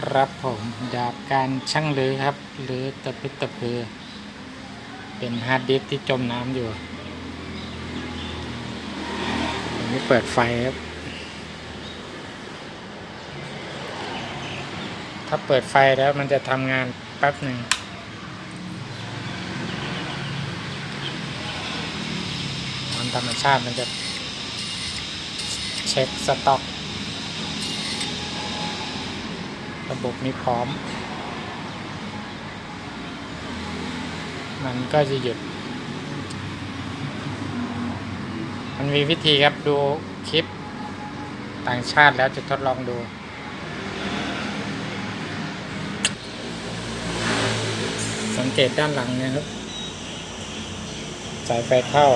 ครับผมดาบการช่างลือครับหรือตะพึดตะพือ เป็นฮาร์ดดิสก์ที่จมน้ำอยู่อันนี้เปิดไฟครับ ถ้าเปิดไฟแล้วมันจะทำงานแป๊บหนึ่งตามธรรมชาติมันจะเช็คสต็อก ระบบนี้พร้อม มันก็จะหยุด มันมีวิธีครับดูคลิปต่างชาติแล้วจะทดลองดูสังเกตด้านหลังเนะครับ สายไฟเข้า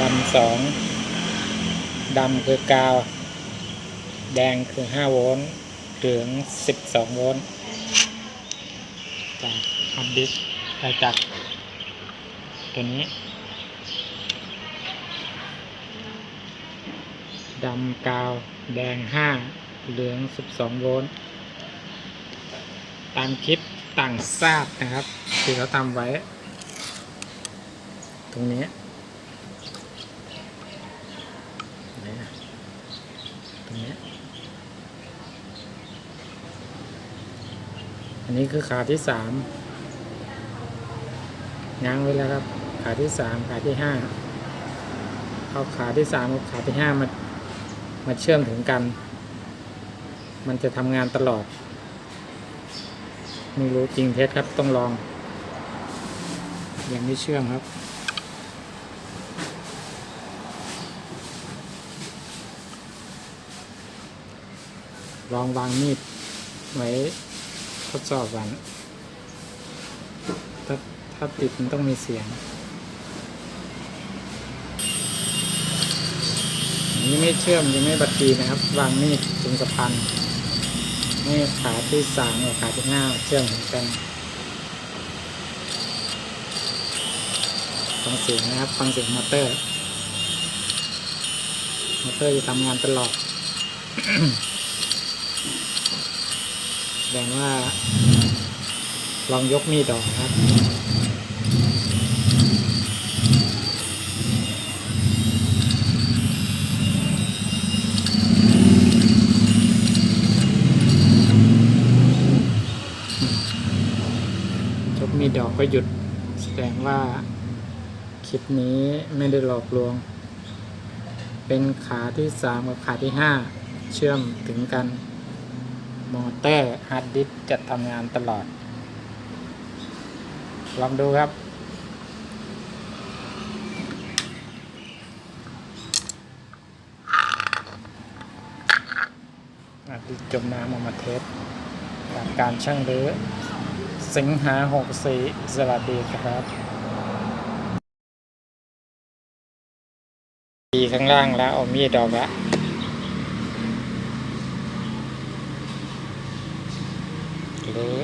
ดำสอง ดำคือกาว แดงคือห้าโวลต์ เหลืองสิบสองโวลต์จากฮาร์ดดิสก์ได้จากตัวนี้ดำกาวแดงห้าเหลืองสิบสองโวลต์ตามคลิปต่างทราบนะครับ ที่เขาทำไว้ ตรงนี้ไหนะตรงนี้ อันนี้คือขาที่สามง้างไว้แล้วครับ ขาที่สามขาที่ห้าเอาขาที่สามกับขาที่ห้ามามาเชื่อมถึงกัน มันจะทำงานตลอดไม่รู้จริงเท็จครับต้องลอง ยังไม่เชื่อมครับ ลองวางมีดไว้ ดสอบกันถ้าถ้าติดมันต้องมีเสียงอันนี้ไม่เชื่อมยังไม่บัดดีนะครับ วางมีดตรงสะพานนี่ขาที่สามกับขาที่ห้าเชื่อมกันฟังเสียงนะครับฟังเสียงมอเตอร์ มอเตอร์จะทำงานตลอด ดงว่า ลองยกมีดออกครับ ยกมีดออกก็หยุดแสดงว่า คลิปนี้ไม่ได้หลอกลวง เป็นขาที่สามกับขาที่ห้าเชื่อมถึงกัน มอเตอร์ฮาร์ดดิสจะทำงานตลอด ลองดูครับอาทิตย์จมน้ำออกมาเทสจากการช่างรื้อสิงหาหกสีสวัสดีครับ ดีข้างล่างแล้วเอามีดออกละ หรือ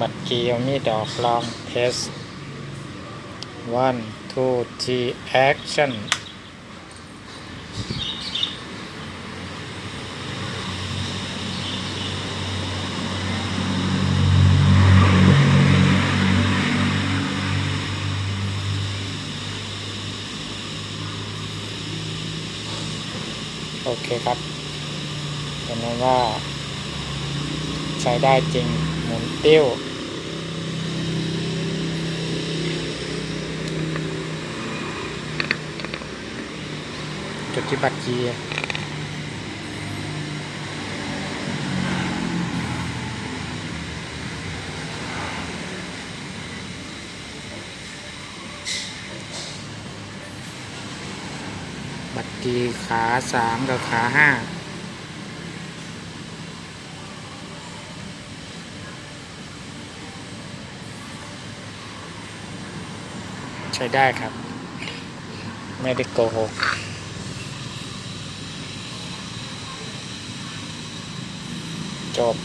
บัดกีเอามีดอกลองเทส one two three action โอเคครับเห็นไหมว่า ใช้ได้จริงหมุนติ้ว จุดที่บัตรกีย์บัตรกีย์ขาสามกับขาห้า ใช้ได้ครับ ไม่ได้โกหกจบ